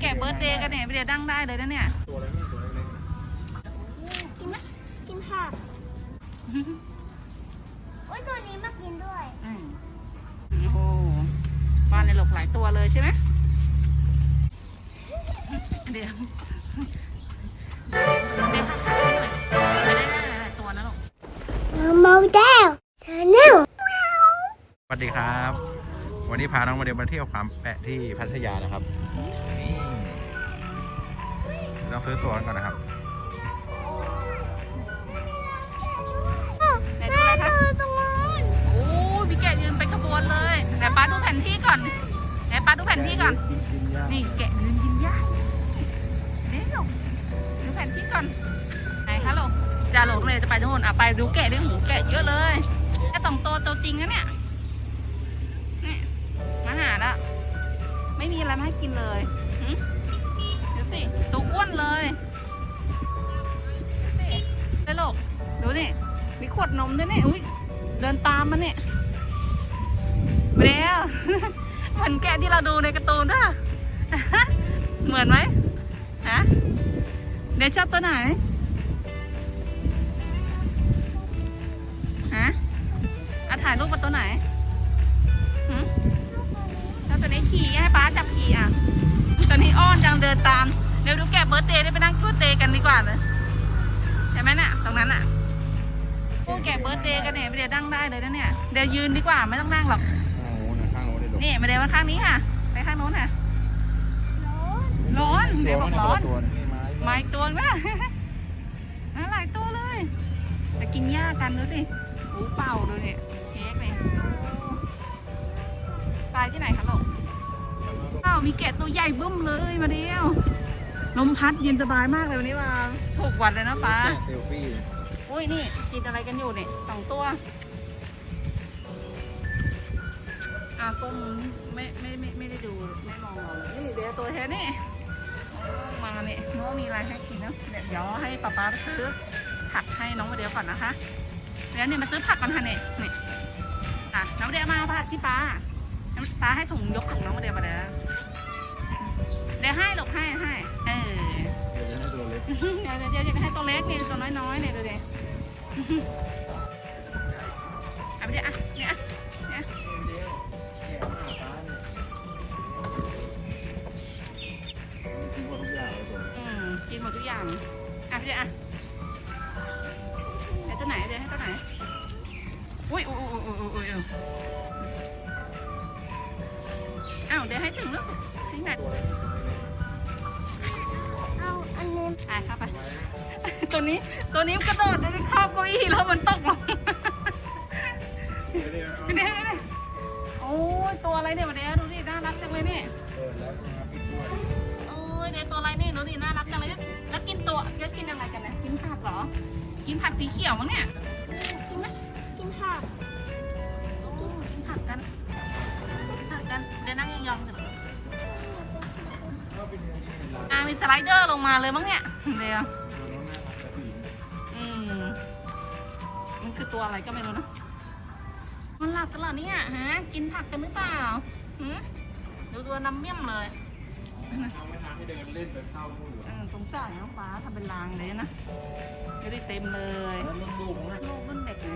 แกะเบิร์ดเดย์กันเนี่ยเดี๋ยวดังได้เลยนะเนี่ยตัวอะไรไม่ตัวเล็กกินไหมกินผักโอ้ยตัวนี้มากินด้วยอืมโอ้โหบ้านในหลกหลายตัวเลยใช่ไหมเดี๋ยวเดี๋ยวไม่ได้หลายตัวนะลูกโมเดลชาแนลสวัสดีครับ วันนี้พาน้องมาเดียวมาเที่ยวฟาร์มแปะที่พัทยานะครับนี่ เราซื้อตั๋วกันก่อนนะครับไหนดูอะไรคะตรงนู้นโอ้พี่แกะยืนเป็นขบวนเลยไหนป้าดูแผนที่ก่อนไหนป้าดูแผนที่ก่อน นี่แกะยืนกินหญ้าเดี๋ยวดูแผนที่ก่อน ไหนคะลูกจะหลงเลยจะไปนู่นอะไปดูแกะดิหูแกะเยอะเลยแกะสองตัวตัวจริงนะเนี่ยนี่มาหาแล้วไม่มีอะไรมาให้กินเลย สิตัวอ้วนเลยดูสิไปลูกดูนี่มีขวดนมด้วยเนี่ยอุ้ยเดินตามมันเนี่ยเบลเหมือนแกะที่เราดูในการ์ตูนอะเหมือนไหมฮะเดี๋ยวชอบตัวไหนฮะอะถ่ายรูปกับตัวไหนแล้วตัวนี้ขี่ให้ป้าจับขี่อะตัวนี้อ้อนจังเดินตาม เดี๋ยวดูแกะเบิร์ตเดย์ได้ไปนั่งกินเบิร์ตเดย์กันดีกว่าเลยใช่ไหมน่ะ ตรงนั้นอะโอ้แกะเบิร์ตเดย์กันเนี่ยเดี๋ยวดังได้เลยนะเนี่ยเดี๋ยวยืนดีกว่าไม่ต้องนั่งหรอกข้างโน้นนะข้างโน้นได้ดนี่มาเดินมาข้างนี้ค่ะ ไปข้างโน้นค่ะร้อนเดี๋ยวบอกร้อนตัวนี่ไม้มาอีกตัวนะมาหลายตัวเลยจะกินหญ้ากันดูสิหูเป่าดูเนี่ยเค้กเลยตายที่ไหนคะลูกอ้าวมีแกะตัวใหญ่บึ้มเลยมาเดียว ลมพัดเย็นสบายมากเลยวันนี้มาถูกวันเลยนะป้าเซลฟี่อุ้ยนี่กินอะไรกันอยู่เนี่ยสองตัวอากุ้งไม่ไม่ไม่ไม่ได้ดูไม่มองเราเลยนี่เดี๋ยวตัวแท้นี่มาเนี่ยน้องมีอะไรให้กินนะเดี๋ยวให้ป๊าป๊าซื้อผักให้น้องมาเดียวก่อนนะคะเดี๋ยวนี่ยมาซื้อผักก่อนค่ะเนี่ยนี่อะน้องมเดียวมาเอาผักที่ป้าป้าให้ถุงยกถุงน้องมาเดียวมาเดี๋ยวเดี๋ยวให้หลกให้ให้ เออเดี๋ยวจะให้ตัวเล็กเดี๋ยวเดี๋ยวเดี๋ยวจะให้ตัวเล็กนี่ตัวน้อยๆเนี่ยดูดิเอาไปดิอะเนี่ยอะเนี่ยอืมกินหมดทุกอย่างอะพี่เดี๋ยวอะให้ตัวไหนเดี๋ยวให้ตัวไหนอุ้ยอุ้ยอุ้ยอุ้ยอุ้ยอุ้ยอ้าวเดี๋ยวให้ถึงลูกถึงไหน อะเข้าไป ตัวนี้ตัวนี้กระโดดได้ข้าเก้าอี้แล้วมันตกลงเนี่ยโอ้ยตัวอะไรเนี่ยมาเดี๋ยวดูดิน่ารักจังเลยเนี่ยโอ้ยเดี๋ยวตัวอะไรเนี่ยดูดิน่ารักจังเลยเนี่ยแล้วกินตัวแล้วกินอะไรกันนะกินผักเหรอ กินผักสีเขียวมั้งเนี่ย งมาเลยมั้งเนี่ยเดี๋ยวอืมมันคือตัวอะไรก็ไม่รู้นะ มันหลับกันเหรอเนี่ยฮะ กินผักกันหรือเปล่าหืมดูตัวน้ำเมี่ยมเลยเออสงสารน้องฟ้าทำเป็นรางเลยนะไม่ได้เต็มเลยลูกรุ่นเด็กไง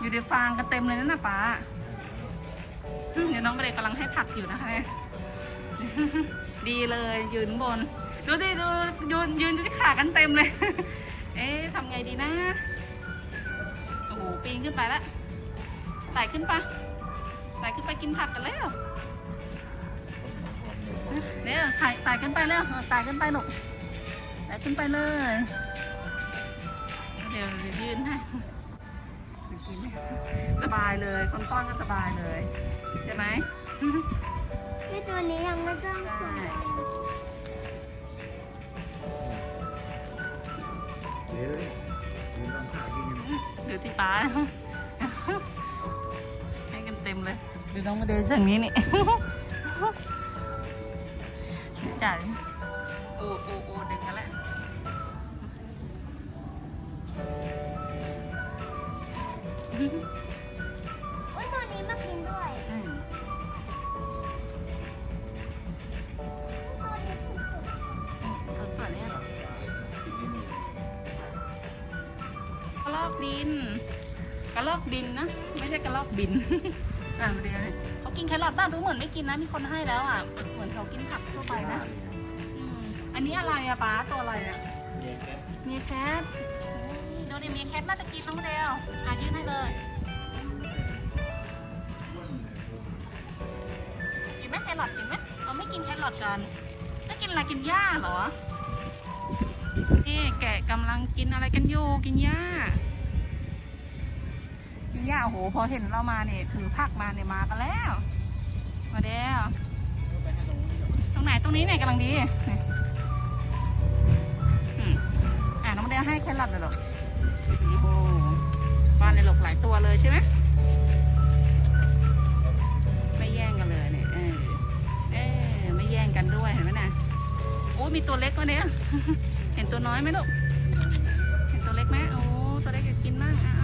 อยู่ในฟางกันเต็มเลยนะน่ะป้าอืมเดี๋ยวน้องเด็กกำลังให้ผักอยู่นะคะเนี่ย ดีเลยยืนบน ดูดิดูยืนยืนที่ขากันเต็มเลย เอ๊ะทำไงดีนะโอ้โหปีนขึ้นไปแล้วไต่ขึ้นปะไต่ขึ้นไปกินผักกันแล้วเร็วไต่ไต่ขึ้นไปเร็วไต่ขึ้นไปลูกไต่ขึ้นไปเลยเดี๋ยวเดี๋ยวยืนให้สบายเลยคนต้อนก็สบายเลยใช่ไหม นี่ตัวนี้ยังไม่ต้องใส่เดี๋ยวยืนตามขากินกันเดี๋ยวที่ป้าให้กันเต็มเลยดูน้องมาเดินฝั่งนี้นี่จ่าย อกดิน กระลอกดินนะ ไม่ใช่กระลอกบิน อ่าเดี๋ยวเลยเขากินแครอทบ้างดูเหมือนไม่กินนะ มีคนให้แล้วอะ เหมือนเขากินผักทั่วไปนะอืมอันนี้อะไรอะป้าตัวอะไรอะเมียแคทนี่ดูดิเมียแคทน่าจะกินน้องเดียวอะยื่นให้เลยกินไหมแครอทกินไหมเราไม่กินแครอทกันไม่กินอะไรกินหญ้าเหรอนี่ แกะกำลังกินอะไรกันอยู่กินหญ้า กินหญ้าโอ้โหพอเห็นเรามาเนี่ยถือผักมาเนี่ยมากันแล้ว มาเดียวตรงไหนตรงนี้เนี่ยกำลังดีนี่อืมอ่าน้องเดียวให้แครอทเลยหรอกโอ้โบ้านเลยหลกหลายตัวเลยใช่ไหมไม่แย่งกันเลยเนี่ยเออเออไม่แย่งกันด้วยเห็นไหมนะโอ้มีตัวเล็กแล้วเนี่ย เห็นตัวน้อยไหมลูก เห็นตัวเล็กไหมโอ้ตัวเล็กอยากกินมากอะ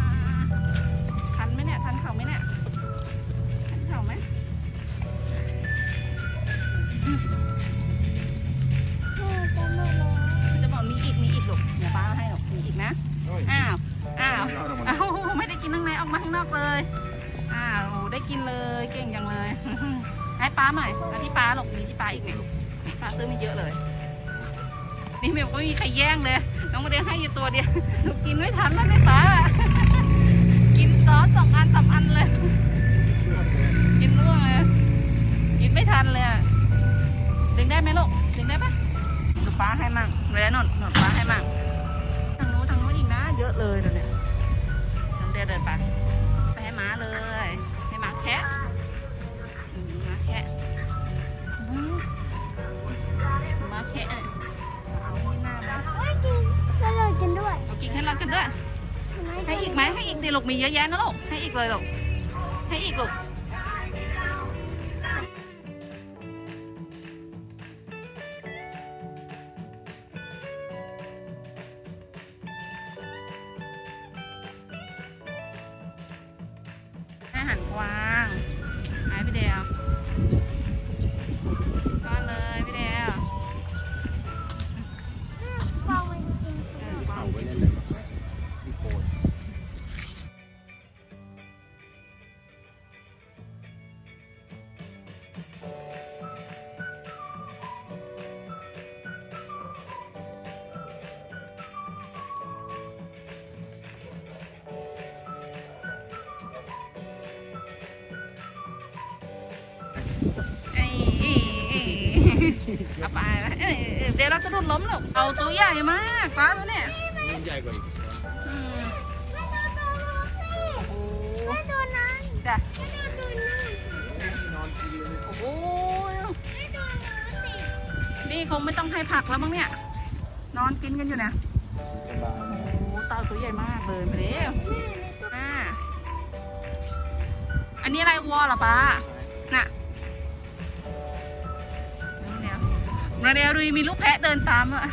ไม่มีใครแย่งเลย น้องมาเดียให้อยู่ตัวเดียวหนูกินไม่ทันแล้วเนี่ยป้ากินซอสสองอันสามอันเลย กินร่วงเลยกินไม่ทันเลยดึงได้ไหมลูกดึงได้ปะดูป้าให้มั่งเลยนนนนป้าให้มั่งทางนู้นทางนู้นอีกนะ เยอะเลยเดี๋ยวเนี่ยน้องเดียเดินไปไปให้ม้าเลย ลูกมีเยอะแยะนะลูกให้อีกเลยลูกให้อีกลูกอาหารกวางหายไปเดียว เอ้ยเอาไปแล้วเอ้ยเอ้ยเดี๋ยวเราจะโดนล้มหรอกเอาตัวใหญ่มากฟ้าตัวเนี่ยยิ่งใหญ่กว่าอีกอืมโอ้โหแม่ตัวนั้นจ้ะแม่ตัวนั้นนอนกินเลยโอ้โหแม่ตัวนั้นสินี่คงไม่ต้องให้ผักแล้วมั้งเนี่ย นอนกินกันอยู่นะสบายโอ้โหเต่าตัวใหญ่มากเลยมาเร็วแม่ในตัวอ่าอันนี้อะไรวัวเหรอป้าน่ะ มาเร็วดูมีลูกแพะเดินตามอะ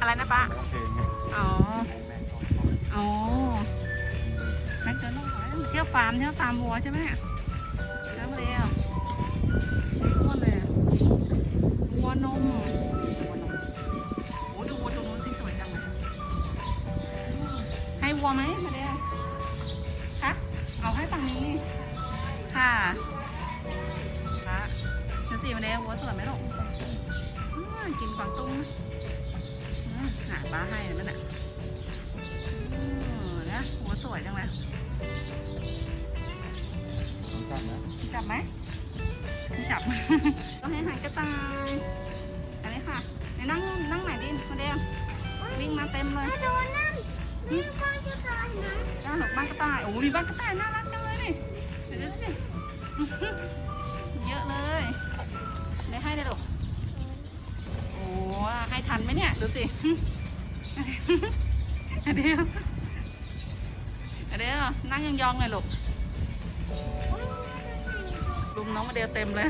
อะไรนะป้าโอเคไงอ๋อ อ๋อแม็กโดนัลด์เที่ยวฟาร์มเที่ยวฟาร์มวัวใช่ไหมเนี่ยแล้วมาเร็ววัวเลยอะวัวนมวัวนมโอ้ดูวัวตัวนู้นสิสวยจังเลยให้วัวไหม จับไหมไม่จับต้องให้อาหารกระต่ายอันนี้ค่ะไหนนั่งนั่งไหนดิมาเดียววิ่งมาเต็มเลยแม่ตัวนั้นนี่ก้อนจะตายนะอ้าวหนกบ้านกระต่ายโอ้โหมีบ้านกระต่ายน่ารักจังเลยนี่เดี๋ยวดูสิเยอะเลยได้ให้เลยลูกโอ้ให้ทันไหมเนี่ยดูสิเดี๋ยวเดี๋ยวนั่งยองๆเลยลูก ลุมน้องมาเดียวเต็มเลย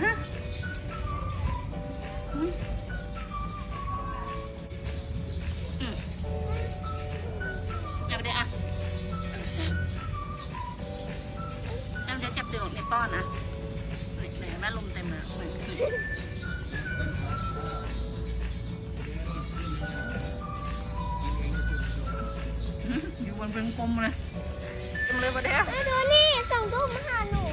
อืมอืมเอาเดี๋ยวอะเอาเดี๋ยวจับเดี๋ยวในป้อนอะไหนแม่ลุมเต็มเลยนี่นี่เป็นกลมเลยเต็มเลยประเดี๋ยวแม่ดูนี่ส่งรูปมาหาหนู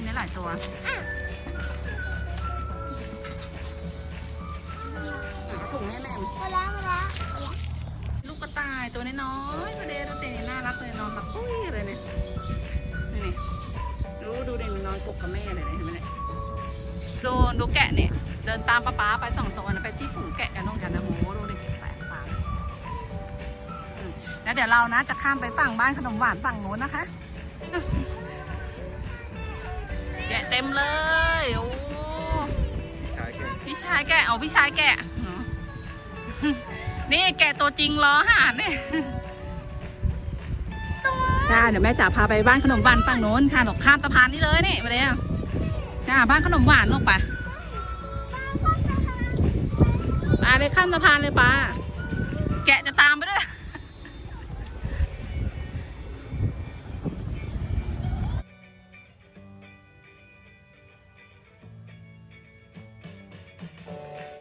กินได้หลายตัวถุงแม่แม่มาแล้วมาแล้วลูกกระต่ายตัวน้อยๆมาเดดูเตน่ารักเลยนอนแบบปุ้ยเลยเนี่ยนี่นี่ดูดูเด็กนอนกบกับแม่เลยเห็นไหมเนี่ยดูดูแกะเนี่ยเดินตามป้าป๊าไปสองตัวนะไปที่ฝูงแกะกันน้องกันนะโหดูเด็กแปลกปาอืมแล้วเดี๋ยวเรานะจะข้ามไปฝั่งบ้านขนมหวานฝั่งโน้นนะคะ ต็มเลย โอ้พี่ชายแกะเอาพี่ชายแกะ นี่แกะตัวจริงล้อหานเนี่ยจ้าเดี๋ยวแม่จ๋าพาไปบ้านขนมหวานฝั่งโน้นค่ะหนกข้ามสะพานนี่เลยนี่ไปเลยจ้าบ้านขนมหวานลงไปมาเลยข้ามสะพานเลยป้าแกะจะตามไปด้วย